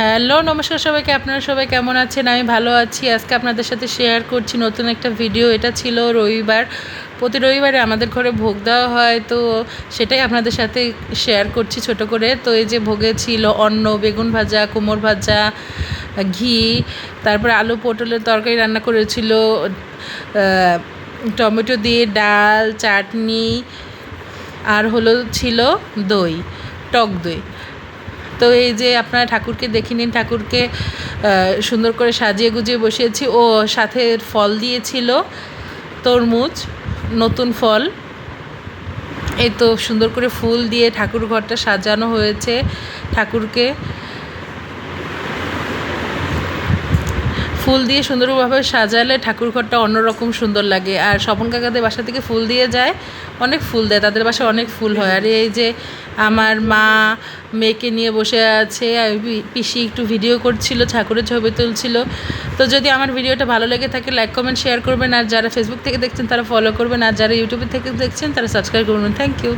Hello, নমস্কার সবাইকে। আপনারা সবাই কেমন আছেন? আমি ভালো আছি। আজকে আপনাদের সাথে শেয়ার করছি নতুন একটা ভিডিও এটা ছিল রবিবার। প্রতি রবিবারে আমাদের ঘরে ভোগ দেওয়া হয়, তো সেটাই আপনাদের সাথে শেয়ার করছি ছোট করে। তো এই যে ভোগে ছিল অন্ন, বেগুন ভাজা কুমড় ভাজা, ঘি, তারপর আলু পটলের তরকারি রান্না করেছিল টমেটো দিয়ে ডাল, চাটনি, আর হলো ছিল দই, টক দই। তো এই যে আপনারা ঠাকুরকে দেখে নিন, ঠাকুরকে সুন্দর করে সাজিয়ে গুজিয়ে বসিয়েছি। ও সাথে ফল দিয়েছিল, তরমুজ, নতুন ফল। এই তো সুন্দর করে ফুল দিয়ে ঠাকুর ঘরটা সাজানো হয়েছে ঠাকুরকে। ফুল দিয়ে সুন্দরভাবে সাজালে ঠাকুর ঘরটা অন্যরকম সুন্দর লাগে। আর স্বপন কাকাদের বাসা থেকে ফুল দিয়ে যায়, অনেক ফুল দেয়। তাদের বাসায় অনেক ফুল হয়। আর এই যে আমার মা মেয়েকে নিয়ে বসে আছে পিসি একটু ভিডিও করছিল, ঠাকুরের ছবি তুলছিল। তো যদি আমার ভিডিওটা ভালো লেগে থাকে, লাইক, কমেন্ট, শেয়ার করবেন। আর যারা ফেসবুক থেকে দেখছেন, তারা ফলো করবেন। আর যারা ইউটিউবে থেকে দেখছেন, তারা সাবস্ক্রাইব করবেন। Thank you